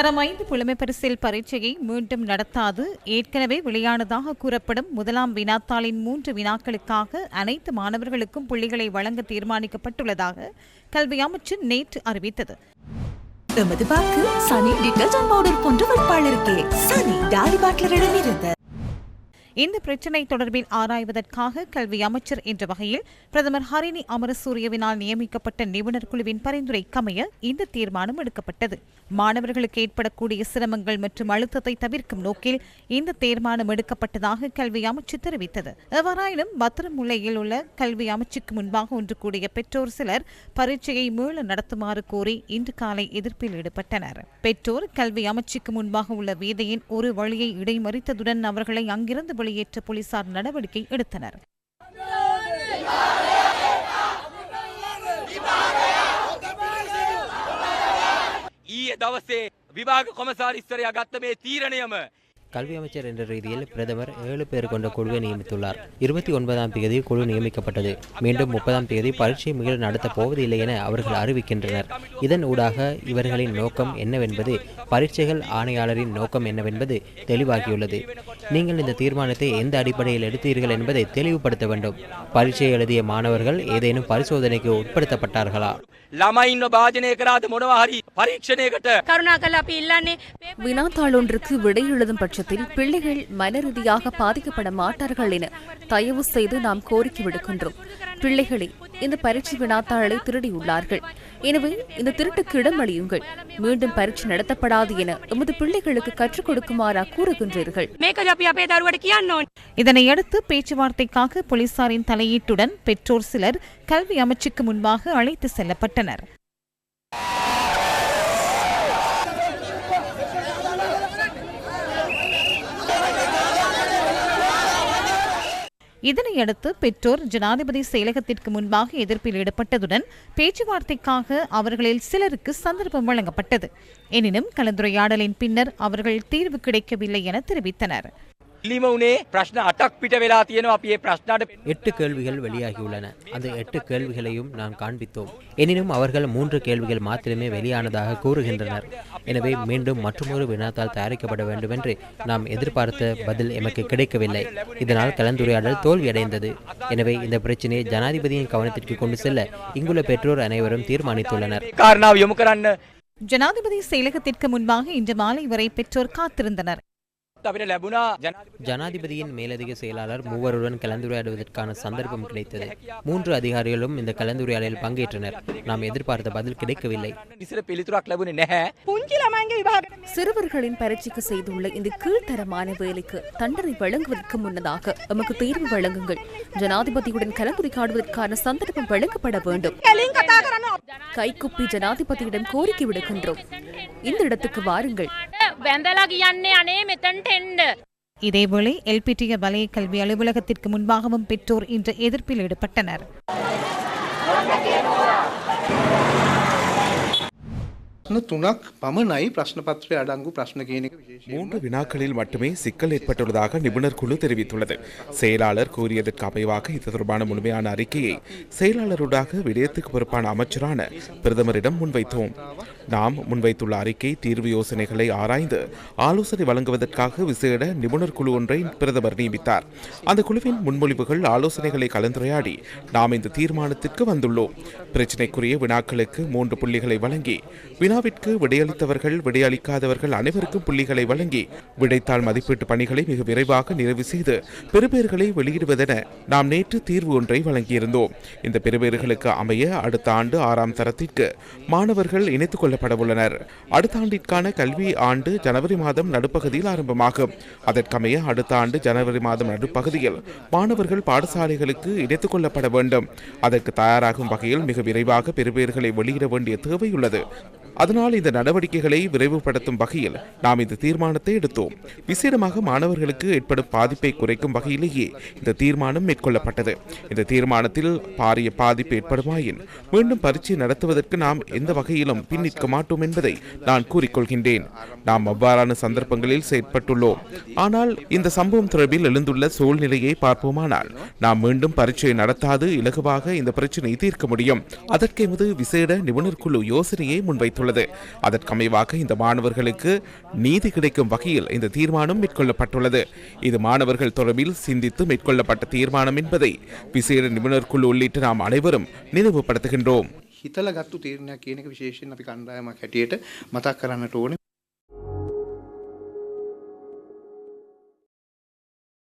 தரம் ஐந்து புலமைப்பரிசில் பரீட்சையை மீண்டும் நடத்தாது. ஏற்கனவே வெளியானதாக கூறப்படும் முதலாம் வினாத்தாளின் மூன்று வினாக்களுக்காக அனைத்து மாணவர்களுக்கும் புள்ளிகளை வழங்க தீர்மானிக்கப்பட்டுள்ளதாக கல்வி அமைச்சர் நேற்று அறிவித்தது. எமது வாக்கு சனி டிட்டர்ஜென்ட் பவுடர் போன்ற வேட்பாளருக்கே சனி டாலி இந்த பிரச்சினை தொடர்பில் ஆராய்வதற்காக கல்வி அமைச்சர் என்ற வகையில் பிரதமர் ஹரிணி அமரசூரியவினால் நியமிக்கப்பட்ட நிபுணர் குழுவின் பரிந்துரைக்கமைய இந்த தீர்மானம் எடுக்கப்பட்டது. மாணவர்களுக்கு ஏற்படக்கூடிய சிரமங்கள் மற்றும் அழுத்தத்தை தவிர்க்கும் நோக்கில் இந்த தீர்மானம் எடுக்கப்பட்டதாக கல்வி அமைச்சு தெரிவித்தது. எவ்வாறாயினும் பத்திரமுல்லையில் உள்ள கல்வி அமைச்சுக்கு முன்பாக ஒன்று கூடிய பெற்றோர் சிலர் பரீட்சையை மீள நடத்துமாறு கோரி இன்று காலை எதிர்ப்பில் ஈடுபட்டனர். பெற்றோர் கல்வி அமைச்சுக்கு முன்பாக உள்ள வீதியின் ஒரு வழியை இடைமறித்ததுடன் அவர்களை அங்கிருந்து வெளியேற்ற போலீசார் நடவடிக்கை எடுத்தனர் ඊයේ දවසේ විභාග කොමසාරිස්වරයා ගත්ත මේ තීරණයම கல்வி அமைச்சர் என்ற ரீதியில் பிரதமர் ஏழு பேர் கொண்ட குழுவை நியமித்துள்ளார். இருபத்தி ஒன்பதாம் தேதி குழு நியமிக்கப்பட்டது. மீண்டும் முப்பதாம் தேதி பரீட்சை மீள நடத்தப் போவதில்லை என அவர்கள் அறிவிக்கின்றனர். இதன் ஊடாக இவர்களின் நோக்கம் என்னவென்பது பரீட்சைகள் ஆணையாளரின் நோக்கம் என்னவென்பது தெளிவாகியுள்ளது. நீங்கள் இந்த தீர்மானத்தை எந்த அடிப்படையில் எடுத்தீர்கள் என்பதை தெளிவுபடுத்த வேண்டும். பரீட்சை எழுதிய மாணவர்கள் ஏதேனும் பரிசோதனைக்கு உட்படுத்தப்பட்டார்களா? ළමයින්ව භාජනය කරාද මොනවා හරි පරීක්ෂණයකට කරුණාකරලා අපි ඉල්ලන්නේ வினாத்தாள் ஒன்றுக்கு விடை எழுதும் பட்சத்தில் பிள்ளைகள் மனரீதியாக பாதிக்கப்பட மாட்டார்கள் என தயவு செய்து நாம் கோரிக்கை விடுக்கின்றோம் பிள்ளைகளே இந்த பரீட்சை வினாத்தாளை திருடியுள்ளார்கள். எனவே இந்த திருட்டுக்கு இடம் இடமளியுங்கள் மீண்டும் பரீட்சை நடத்தப்படாது என எமது பிள்ளைகளுக்கு கற்றுக் கொடுக்குமாறா கூறுகின்றீர்கள். இதனையடுத்து பேச்சுவார்த்தைக்காக போலீசாரின் தலையீட்டுடன் பெற்றோர் சிலர் கல்வி அமைச்சுக்கு முன்பாக அழைத்து செல்லப்பட்டனர். இதனையடுத்து பெற்றோர் ஜனாதிபதி செயலகத்திற்கு முன்பாக எதிர்ப்பில் ஈடுபட்டதுடன் பேச்சுவார்த்தைக்காக அவர்களில் சிலருக்கு சந்தர்ப்பம் வழங்கப்பட்டது. எனினும் கலந்துரையாடலின் பின்னர் அவர்கள் தீர்வு கிடைக்கவில்லை என தெரிவித்தனர். ඉල්ලිම වනේ ප්‍රශ්න අටක් පිට වෙලා තියෙනවා අපි ඒ ප්‍රශ්නට எட்டு கேள்விகள் வெளியாகியுள்ளன அந்த எட்டு கேள்விகளையும் நாம் காண்பித்தோம் எனினும் அவர்கள் மூன்று கேள்விகள் மாத்திரமே வெளியானதாக கூறுகின்றனர் எனவே மீண்டும் மற்றொரு வினாத்தால் தயாரிக்கப்பட வேண்டும் என்று நாம் எதிர்பார்த்த பதில் எமக்கு கிடைக்கவில்லை இதனால் கலந்துரையாடல் தோல்வியடைந்தது எனவே இந்த பிரச்சினையை ஜனாதிபதியின் கவனத்திற்கு கொண்டு செல்ல இங்குள்ள பெற்றோர் அனைவரும் தீர்மானித்துள்ளனர் කාරණාව යොමු කරන්න ஜனாதிபதி செயலகத்திற்கு முன்பாக இன்று மாலை வரை பெற்றோர் காத்திருந்தனர் ஜனாதிபதியின் மேலதிக செயலாளர் மூவருடன் கலந்துரையாடுவதற்கான சந்தர்ப்பம் கிடைத்தது. மூன்று அதிகாரிகளும் இந்த கலந்துரையாடலில் பங்கேற்றனர். நாம் எதிர்பார்த்த பதில் கிடைக்கவில்லை. சிறுவர்களின் பரீட்சைக்கு செய்துள்ள இந்த கீழ்த்தரமான வேலைக்கு தண்டனை வழங்குவதற்கு முன்னதாக எமக்கு தீர்வு வழங்குங்கள். ஜனாதிபதியுடன் கலந்துரையாடுவதற்கான சந்தர்ப்பம் வழங்கப்பட வேண்டும். கைக்குப்பி ஜனாதிபதியிடம் கோரிக்கை விடுகின்றோம் இந்த இடத்துக்கு வாருங்கள். වැඳලා කියන්නේ අනේ මෙතන්ට එන්ඩ. இதேவேளை எல்பிடிய வலய கல்வி அலுவலகத்திற்கு முன்பாகவும் பெற்றோர் இன்று எதிர்ப்பில் ஈடுபட்டனர் ප්‍රශ්න තුනක් පමණයි ප්‍රශ්න පත්‍රය අඩංගු ප්‍රශ්න කියන එක විශේෂ மூன்று வினாக்களில் மட்டுமே சிக்கல் ஏற்பட்டுள்ளதாக நிபுணர் குழு தெரிவித்துள்ளது செயலாளர் கூறியதற்கு அமைவாக இது தொடர்பான முழுமையான அறிக்கையை செயலாளருடாக விடயத்துக்கு பொறுப்பான அமைச்சரான பிரதமரிடம் முன்வைத்தோம் நாம் முன்வைத்துள்ள அறிக்கை தீர்வு யோசனைகளை ஆராய்ந்து ஆலோசனை வழங்குவதற்காக விசேட நிபுணர் குழு ஒன்றை பிரதமர் நியமித்தார். அந்த குழுவின் முன்மொழிவுகள் ஆலோசனைகளை கலந்துரையாடி நாம் இந்த தீர்மானத்திற்கு வந்துள்ளோம். பிரச்சினைக்குரிய வினாக்களுக்கு மூன்று புள்ளிகளை வழங்கி வினாவிற்கு விடையளித்தவர்கள் விடையளிக்காதவர்கள் அனைவருக்கும் புள்ளிகளை வழங்கி விடைத்தாள் மதிப்பீட்டு பணிகளை மிக விரைவாக நிறைவு செய்து பெறுபேறுகளை வெளியிடுவதென நாம் நேற்று தீர்வு ஒன்றை வழங்கியிருந்தோம். இந்த பெறுபேறுகளுக்கு அமைய அடுத்த ஆண்டு ஆறாம் தரத்திற்கு மாணவர்கள் இணைத்துக் கொள்ள உள்ளனர் அடுத்த ஆண்டிற்கான கல்வி ஆண்டு ஜனவரி மாதம் நடுப்பகுதியில் ஆரம்பமாகும். அதற்கமைய அடுத்த ஆண்டு ஜனவரி மாதம் நடுப்பகுதியில் மாணவர்கள் பாடசாலைகளுக்கு இணைத்துக் கொள்ளப்பட வேண்டும். அதற்கு தயாராகும் வகையில் மிக விரைவாக பெறுபேறுகளை வெளியிட வேண்டிய தேவை உள்ளது அதனால் இந்த நடவடிக்கைகளை விரைவுபடுத்தும் வகையில் நாம் இந்த தீர்மானத்தை எடுத்தோம். விசேடமாக மாணவர்களுக்கு ஏற்படும் பாதிப்பை குறைக்கும் வகையிலேயே இந்த தீர்மானம் மேற்கொள்ளப்பட்டது. இந்த தீர்மானத்தில் பாரிய பாதிப்பு ஏற்படுமாயின் மீண்டும் பரீட்சை நடத்துவதற்கு நாம் எந்த வகையிலும் பின்னிற்க மாட்டோம் என்பதை நான் கூறிக்கொள்கின்றேன். நாம் அவ்வாறான சந்தர்ப்பங்களில் செயற்பட்டுள்ளோம். ஆனால் இந்த சம்பவம் தொடர்பில் எழுந்துள்ள சூழ்நிலையை பார்ப்போமானால் நாம் மீண்டும் பரீட்சை நடத்தாது இலகுவாக இந்த பிரச்சனையை தீர்க்க முடியும். அதற்கு எமது விசேட நிபுணர் குழு யோசனையை முன்வைத்துள்ளது. தெரிவிக்கப்பட்டுள்ளது அதற்கமைவாக இந்த மாணவர்களுக்கு நீதி கிடைக்கும் வகையில் இந்த தீர்மானம் மேற்கொள்ளப்பட்டுள்ளது இது மாணவர்கள் தொடர்பில் சிந்தித்து மேற்கொள்ளப்பட்ட தீர்மானம் என்பதை விசேட நிபுணர் குழு உள்ளிட்ட நாம் அனைவரும் நினைவுபடுத்துகின்றோம் හිතල ගත්තු තීරණයක් කියන එක විශේෂයෙන් අපි කණ්ඩායමක් හැටියට මතක් කරන්නට ඕනේ.